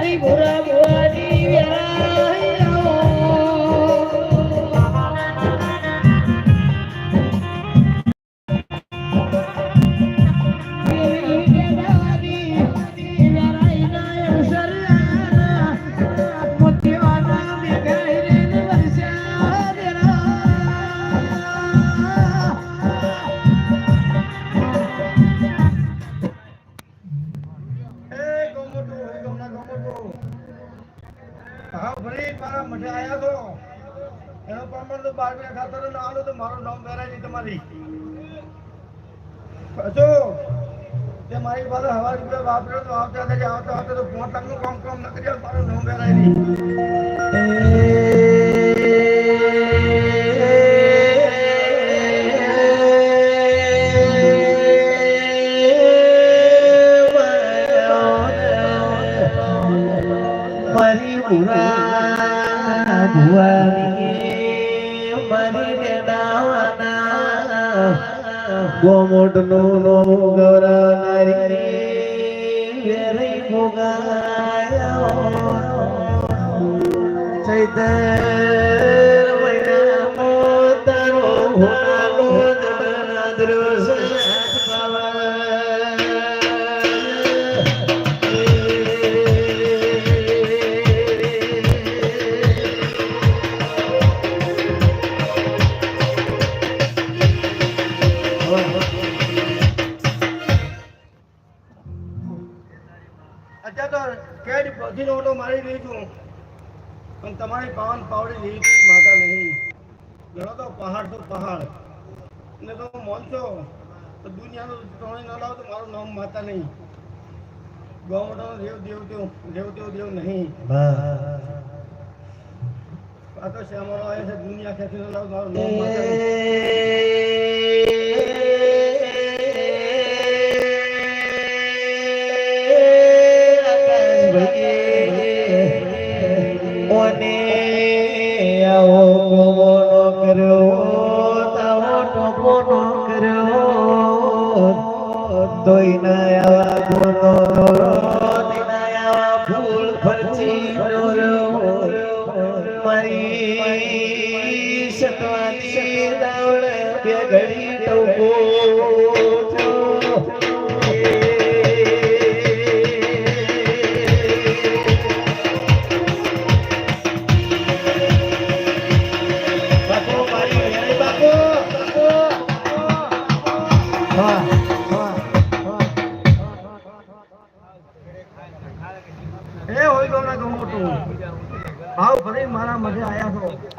Hari Bura Bura Divya હા ભલે મારા મઢે આવ્યા તો એનો પ્રમાણ તો બારમી ખાતર ના આલો તો મારું નામ વેરાજી તમારી જો તે મારી પાસે હવા રૂપિયા વાપર્યો તો આવતા થઈ આવતા આવતા તો પોતાનું કામ કામ ન કરી મારું નામ વેરાય નહીં Maria. గోమోటును నోము గౌర నరి వెరై చైతన్య మోతరు హునాలో దృశ్య અત્યારે તો કેડ બધીનો ઓટો મારી રહી છું. પણ તમારી પાવન પાવડી લીધી કોઈ માતા નહીં. ગણો તો પહાડ તો પહાડ. ને તો મોનશો તો દુનિયાનો ત્રણેય ન લાવો તો મારું નામ માતા નહીં. ગૌમટો દેવ દેવ દેવ દેવ દેવ દેવ નહીં. આ તો શ્યામાળો આવે છે દુનિયા ખેતી ન લાવો મારું નામ માતા નહીં. દોરો ના આવા ફૂલ ફરચી દોરો મારી સતવાની દાવડ કે ઘડી ટોપો હોય ગૌ મોટું ભાવ ફરી મારા મધે આયા છો.